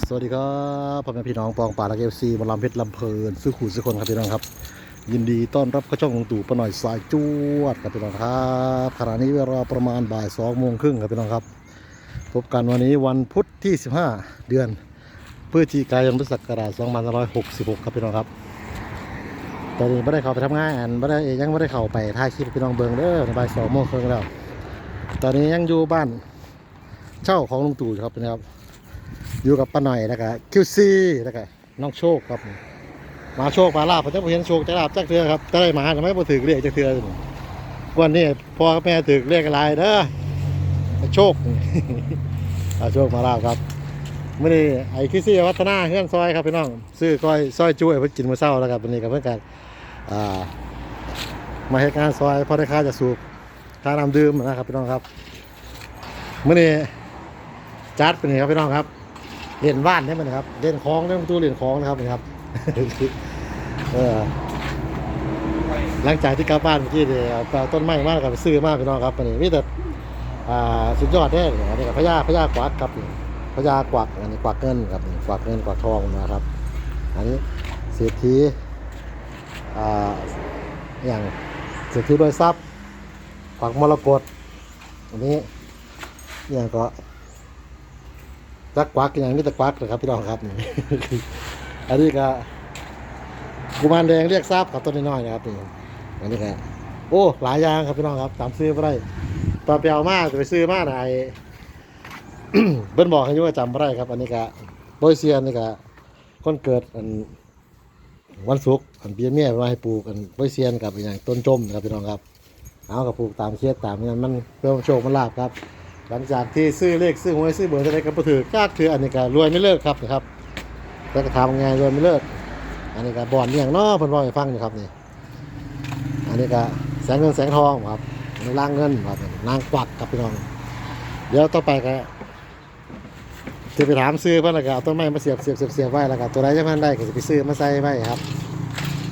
สวัสดีครับพ่อแม่พี่น้องปองป่าและเอฟซีบอลลัมเพชรลำเพลินซื้อขู่ซื้อคนครับพี่น้องครับ ยินดีต้อนรับเข้าช่องของตู่ปาหน่อยสายจวดครับพี่น้องครับขณะนี้เวลาประมาณบ่ายสองโมงครึ่งครับพี่น้องครับ พบกันวันนี้วันพุธที่ 15 เดือนพฤศจิกายนพุทธศักราช2566 ครับพี่น้องครับตอนนี้ไม่ได้เข้าไปทำงานไม่ได้ยังไม่ได้เข้าไปถ่ายคลิปพี่น้องเบิงเด้อบ่ายสองโมงครึ่งแล้วตอนนี้ยังอยู่บ้านเช่าของลุงตู่อยู่ครับนะครับ อยู่กับป้าหน่อยแล้วก็คิวซีแล้วก็น้องโชคครับมาโชคมาลาบผมจะเห็นโชคจะลาบจักเทือครับจะได้มาทำไมบ่ถือเรียกจักเทือวันนี้พ่อแม่ถือเรียกอะไรเด้อโชคมาโชคมาลาบครับมื่อนี้ไอ้คิวซีวัฒนาเฮือนซอยครับพี่น้องซื้อก้อยซอยจุ้ยเพื่อกินมื้อเช้าแล้วครับวันนี้กับเพื่อนกันมาให้การซอยพอได้ค่าจะสูบค่าน้ำดื่มนะครับพี่น้องครับมื่อนี้จัดเป็นไงครับพี่น้องครับ เล่นบ้านได้ไหมครับ เล่นคลองเล่นประตูเล่นคลองนะครับนี่ครับเออหลังจากที่กลับบ้านเมื่อกี้เนี่ยต้นไม้มาแล้วก็ไปซื้อมากพี่น้องครับอันนี้มีแต่อ่าสุดยอดแน่เลยอันนี้กับพญาพญากวักครับพญากวักอันนี้กวักเงินครับกวักเงินกวักทองนะครับ อันนี้เศรษฐีอ่าอย่างเศรษฐีโดยทรัพย์กวักมรกตอันนี้อย่างก็ จักกวักอย่างนี้ตะกวักนะครับพี่น้องครับนี่อันนี้ก็กุมารแดงเรียกทราบครับต้นน้อยนะครับนี่อันนี้ก็โอ้หลายอย่างครับพี่น้องครับตามซื้อไม่ได้ตอนไปเอามาจะไปซื้อมาไหนเบิ้นบอกให้ยุ่ว่าจำไม่ได้ครับ อันนี้ก็โปรยเซียนนี่ก็คนเกิดอันวันศุกร์อันเบี้ยเมียมาให้ปลูกอันโปรยเซียนกับอย่างต้นจมนะครับพี่น้องครับ เอากับปลูกตามเคสตามนั้นมันเพื่อโชคมันลาบครับ หลังจากที่ซื้อเลขซื้อหวยซื้อเบอร์อะไรก็บ่ถือกากถืออันนี้ก็รวยไม่เลิกครับนะครับแล้วก็ทำไงรวยไม่เลิก อันนี้ก็บอนเนี่ยงนาะเพิ่นบอกให้ฟังอยู่ครับนี่อันนี้ก็แสงเงินแสงทองครับอันล่างเงินครับนางกวักครับพี่น้อง เดี๋ยวต่อไปก็จะไปถามซื้อเพิ่อนแล้วก็เอาต้นไม้มาเสียบเสียบเสียบเสียบไว้แล้วก็ตัวใดจะมันได้ก็จะไปซื้อมาใส่ไว้ครับ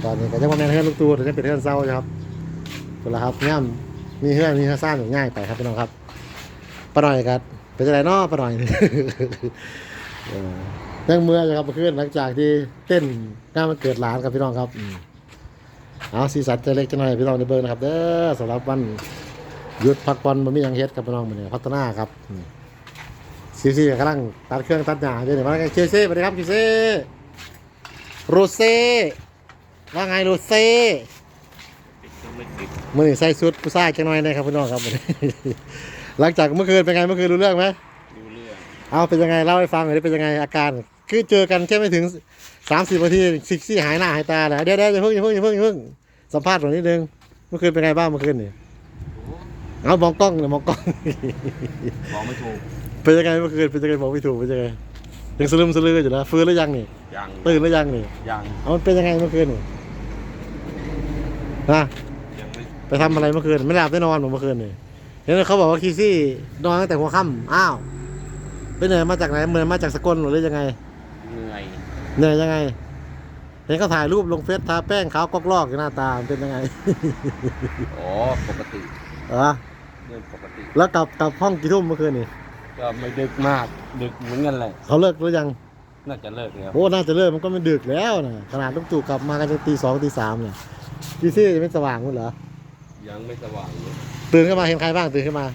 ตอนนี้ก็ยังบ่แม่นเฮือนลูกตูแต่ยังเป็นเฮือนเซาอยู่ครับตัวละครับย่ามมีเฮือนมีเฮือนซ่านอยู่ง่ายไปครับพี่น้องครับ ปาหน่อยครับเป็นจะไรเนาะปาหน่อยเออยังเมื่อจะครับเมื่อคืนหลังจากที่เต้นงานมันเกิดหลานครับพี่น้องครับอืมเอาสีสันจะเล็กจะหน่อยพี่น้องในเบิร์นะครับเด้อสำหรับวันหยุดพักผ่อนมันมีหยังเฮ็ดครับพี่น้องมันเนี่ยพัฒนาครับอืมซีซีกำลังตัดเครื่องตัดหญ้าอยู่เนี่ยมาแล้วกันเคเซ่สวัสดีครับเคเซ่โรเซ่ว่าไงโรเซ่มือนี้ใส่ชุดผู้ชายจังหน่อยนะครับพี่น้องครับมื้อนี้ หลังจากเมื่อคืนเป็นไงเมื่อคืนรู้เรื่องไหมดูเรื่องเอาเป็นยังไงเล่าให้ฟังหน่อยดิเป็นยังไงอาการ คือเจอกันแค่ไม่ถึงสามสิบนาทีซิกซี่หายหน้าหายตาเลยเดี๋ยวเดี๋ยวอย่าเพิ่งอย่าเพิ่งอย่าเพิ่งอย่าเพิ่งสัมภาษณ์ผมนิดนึงเมื่อคืนเป็นไงบ้างเมื่อคืนนี่เอามองกล้องเลยมองกล้องบอกไม่ถูกเป็นยังไงเมื่อคืนเป็นยังไงบอกไม่ถูกเป็นยังไงยังสลืมสลืออยู่นะฟื้นหรือยังนี่ยังตื่นหรือยังนี่ยังเอามันเป็นยังไงเมื่อคืนนี่นะยังไม่ไปทำอะไรเมื่อคืนไม่ได้หลับได้นอนเหมือนเมื่อคืนนี่ เห็นเขาบอกว่าคีซี่นอนตั้งแต่หัวค่ำอ้าวไปเหนื่อยมาจากไหนเหมือนมาจากสกลหรือยังไง เหนื่อยเหนื่อยยังไงเห็นเขาถ่ายรูปลงเฟซทาแป้งขาวกอกลอกอยู่หน้าตามันเป็นยังไง อ๋อปกติเออเรื่องปกติ แล้วกลับกลับห้องกี่ทุ่มเมื่อคืนนี่ก็ไม่ดึกมาก ดึกเหมือนกันเลยเขาเลิกหรือยัง น่าจะเลิกแล้วโอ้น่าจะเลิกมันก็ไม่ดึกแล้วนะขนาดลูกตู่กลับมากันจนตีสองตีสามเนี่ยพี่ซี่ยังไม่สว่างมั้งเหรอยังไม่สว่างเลย ตื่นขึ้นมาเห็นใครบ้างตื่นขึ้นมา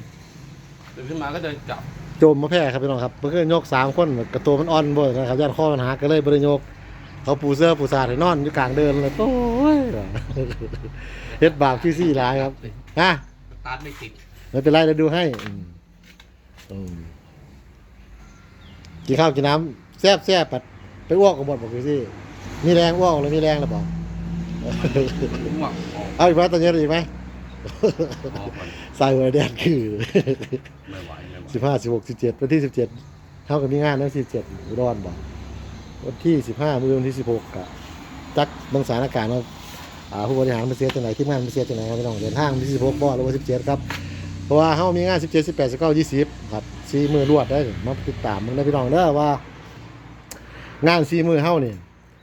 ตื่นขึ้นมาก็เดินกลับโจมมาแพ้ครับพี่น้องครับเมื่อคืนยกสามคนกระตัวมันอ่อนบ่นะครับย่านข้อมันหักก็เลยบริโยกเขาปูเสื้อปูสาดให้นอนอยู่กลางเดินเลยโอ้ยเฮ็ดบาปพี่ซี่หลายครับฮะสตาร์ทไม่ติดไม่เป็นไรเดี๋ยวดูให้อืมอืมกินข้าวกินน้ำแซ่บแซ่บปัดไปอ้วกกับบดบอกพี่ซี่มีแรงอ้วกเลยมีแรงหรือเปล่าง่วงออกเอาอีกไหมตอนนี้อีกไหม ออกก่อนใส่หัวแดงคือไม่ไหวไม่ไหวสิบห้าสิบหกสิบเจ็ดวันที่สิบเจ็ดเท่ากับมีงานนะสิบเจ็ดอุดรบอกวันที่สิบห้ามื้อวันที่สิบหกกะจักบางสถานการณ์ว่าอ่าผู้บริหารมาเสียจังไหนทีมงานมาเสียจังไหนครับพี่น้องเดินทางวันที่สิบหกบ่หรือว่าสิบเจ็ดครับเพราะว่าเขามีงานสิบเจ็ดสิบแปดสิบเก้ายี่สิบครับสี่มือรวดได้มาติดตามมึงนะพี่น้องเด้อว่างานสี่มือเฮานี่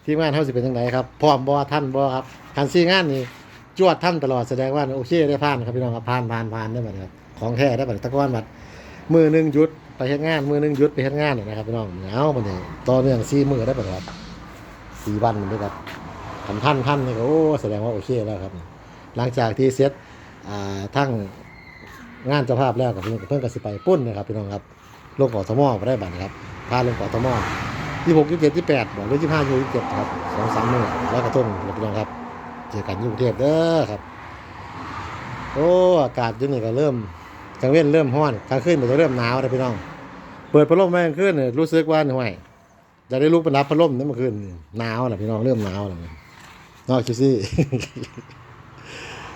ทีมงานเฮาสิเป็นจังไหนครับพร้อมบ่ท่านบ่ครับการสี่งานนี่ จวดท่านตลอดแสดงว่าโอเคได้ผ่านครับพี่น้องครับผ่านผ่านผ่านได้บัดนะครับของแท้ได้บัดตะกอนบัดมือหนึ่งยุดไปเฮ็ดงาน มือหนึ่งยุดไปเฮ็ดงานนะครับพี่น้องเอาบัดนี้ต่อเนื่อง4มื้อได้ปะครับสี่วันมันด้วยครับพันพันพันนี่ก็โอ้แสดงว่าโอเคแล้วครับ หลังจากที่เสร็จอ่าทั้งงานเจ้าภาพแล้วกับเพิ่นเพิ่นก็สิไปปุ้นนะครับพี่น้องครับลงกาะสมอไปได้บัดนี้ครับพาลงกาะสมอที่6 27 28บอกหรือ25 27ครับสองสามมือแล้วกระต้นพี่น้องครับ เจอกันอยู่กรุงเทพเด้อครับ โอ้อากาศอยู่นี่ก็เริ่มกลางเว้นเริ่มร้อนกลางคืนมันจะเริ่มหนาวแล้วพี่น้อง เปิดพัดลมแม่งขึ้นเนี่ยรู้สึกว่าห่วยจะได้ลุกไปรับพัดลมนี่เมื่อคืนนี่หนาวนะพี่น้องเริ่มหนาวแล้วนอกคิดซี่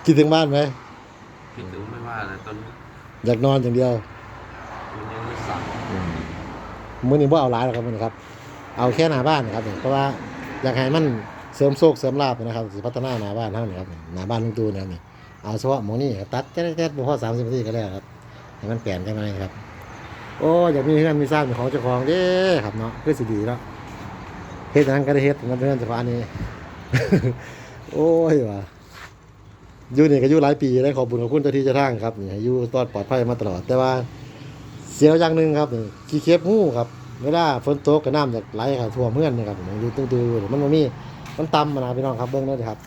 คิดถึงบ้านไหมคิดถึงไม่ว่าเลยตอนนี้อยากนอนอย่างเดียวมันยังไม่สั่งอืมมื้อนี้ว่าเอาหลายแล้วครับมื้อนี้ครับ เอาแค่หน้าบ้านนะครับเพราะว่าอยากให้มัน เสริมโชคเสริมลาบนะครับสิพัฒนาหน้าบ้านเท่านี้ครับหน้าบ้านลุงตูนนะครับนี่เอาเฉพาะหมอนี่ตัดแค่แค่พอสามสิบนาทีก็แล้วครับให้มันเปลี่ยนได้ไหมครับ โอ้อยากมีเพื่อนมีสร้างเป็นของเจ้าของเด้ครับเนาะคือสิดีเนาะเฮ็ดนั้นก็ได้เฮ็ดนั่นเพื่อนเฉพาะอันนี้โอ้ยว่ะอยู่นี่ก็อยู่หลายปีได้ขอบคุญขอบคุณเจ้าที่เจ้าทางครับนี่อยู่ตอดปลอดภัยมาตลอด แต่ว่าเสียอย่างหนึ่งครับนี่ขี้เข็บหูครับเวลาฝนตกก็น้ำจากไหลเข้าท่วมเพื่อนนี่ครับอยู่ตุ้งตูมันมี มันต่ำมานะพี่น้องครับเบิ่งได้เลยครับ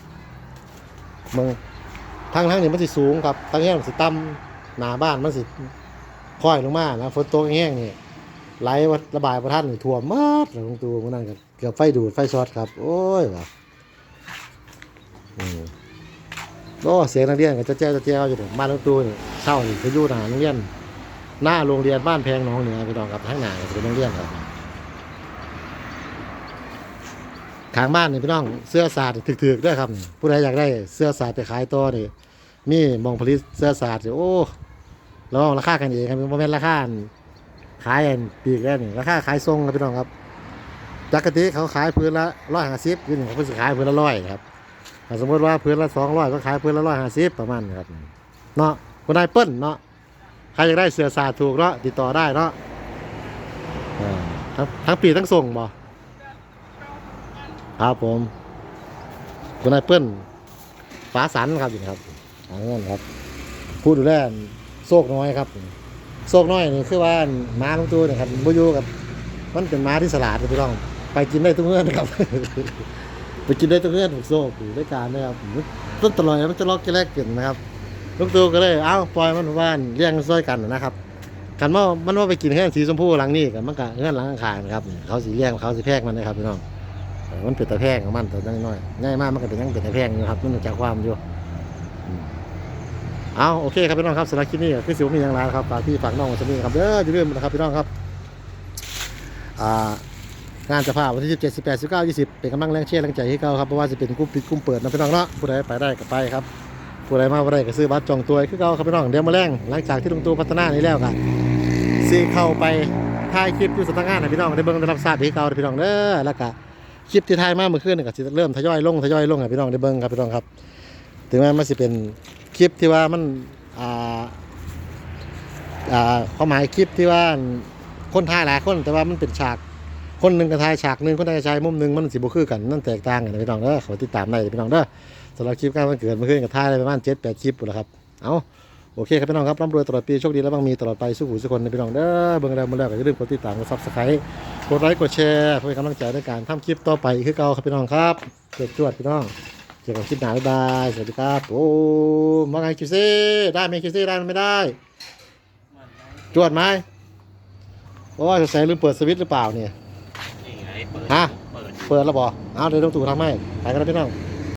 เบิ่งทางทางนี่มันสิสูงครับทางแห้งมันสิต่ำหนาบ้านมันสิค่อยลงมาแล้วฝนตกแห้งนี่ไหลระบายประทันนี่ท่วมหมดแล้วตุ้งตูมันนั่นก็เกือบไฟดูดไฟช็อตครับ โอ้ยว่ะอืมโอ้เสียงนักเรียนก็จะแจ้วจะแจ้วอยู่ถึงบ้านตุ้งตูนี่เช่านี่คืออยู่ทหารโรงเรียนหน้าโรงเรียนบ้านแพงหน้องเหนือพี่น้องครับทั้งหนาจะเป็นโรงเรียนครับ ขางบ้านนี่พี่น้องเสื้อสาดถึกๆด้วยครับนี่ผู้ใดอยากได้เสื้อสาดไปขายต่อนี่มีหมองผลิตเสื้อสาดนี่โอ้เราเอาราคากันเองครับโมเมนราคาอันขายอันปีกแล้วนี่ราคาขายทรงครับพี่น้องครับปกติเขาขายพื้นละร้อยห้าสิบยี่นี่เขาเป็นขายพื้นละร้อยครับถ้าสมมติว่าพื้นละสองร้อยก็ขายพื้นละร้อยห้าสิบประมาณนี้ครับเนาะคนได้เปิ้ลเนาะใครอยากได้เสือสาดถูกเนาะติดต่อได้เนาะเออทั้งทั้งปีทั้งส่งบ่ ครับผมคุณนายเปิ้ลฟ้าสันครับอยู่ครับอันนั้นครับผู้ดูแลโซกน้อยครับ โซกน้อยนี่คือว่าม้าทุกตัวเนี่ยครับบุยูกับ มันเป็นม้าที่สลาดพี่น้อง ไปกินได้ทุกเมื่อนะครับ ไปกินได้ทุกเมื่อถูกโซกอยู่ด้วยการนะครับต้นตลอยมันจะล็อกแรกเกินนะครับลูกตูก็เลยเอ้าปล่อยมันบ้านเลี้ยงซ้อยกันนะครับกันว่ามันว่าไปกินแค่สีชมพูหลังนี้กับมันก็เงื่อนหลังข้างๆนะครับ เขาสีเลี้ยงเขาสีแพงมันนะครับพี่น้อง มันเป็นตะแพงของมันตัวน้อยๆง่ายมากมันก็เป็นยังเป็นตะแพงอยู่ครับมันจากความอยู่เอาโอเคครับพี่น้องครับสำหรับคลิปนี้คือสิวมีอย่างไรครับฝากพี่ฝากน้องวันนี้ครับเด้ออย่าลืมนะครับพี่น้องครับงานจะพาวันที่17 18 19 20 เป็นกำลังแรงเชียร์แรงใจให้เก่าครับเพราะว่าจะเป็นกลุ่มปิดกลุ่มเปิดนะพี่น้องเนาะผู้ใดไปได้ก็ไปครับผู้ใดมาบ่ได้ก็ซื้อบัตรจองตัวคือเก่าครับพี่น้องเดี๋ยวมาแรงหลังจากที่ลงตัวพัฒนานี้แล้วก็สิเข้าไปถ่ายคลิปอยู่สำนักงานให้พี่น้องได้เบิ่งได้รับทราบที่เก่าพี่น้องเด้อแล้วก็ คลิปที่ถ่ายมาเมื่อคืนนี่ก็สิเริ่มทยอยลงทยอยลงให้พี่น้องได้เบิ่งครับพี่น้องครับ ถึงแม้มันสิเป็นคลิปที่ว่ามันอ่าอ่าความหมายคลิปที่ว่าคนถ่ายหลายคนแต่ว่ามันเป็นฉากคนหนึ่งก็ถ่ายฉากหนึ่งคนใดก็ถ่ายมุมหนึ่งมันสิบ่คือกันนั่นแตกต่างกันนะพี่น้องเด้อเขาติดตามได้พี่น้องเด้อสำหรับคลิปการวันเกิดเมื่อคืนกับท่ายอะไประมาณเจ็ดแปดคลิปหมดแล้วครับ เอา โอเคครับพี่น้องครับร่ำรวยตลอดปีโชคดีและบางมีตลอดไปสู้หูสุขคนในพี่น้องเด้อเบิ่งแล้วมาแล้วก็อย่าลืมกดติดตามกดซับสไครต์กดไลค์กดแชร์เพื่อเป็นกำลังใจในการทำคลิปต่อไปคือเก่าครับพี่น้องครับเกิดจวดพี่น้องเจอกันคลิปหน้าบ๊ายบายสวัสดีครับโอ้มาไงคิวซี่ได้ไหมคิวซี่ได้ไม่ได้ จวดไหมโอ้ยสงสัยลืมเปิดสวิตช์หรือเปล่าเนี่ยฮะเปิดเปิดแล้วบอเอาเดี๋ยวต้องตู่ทำให้ไปกันนะพี่น้อง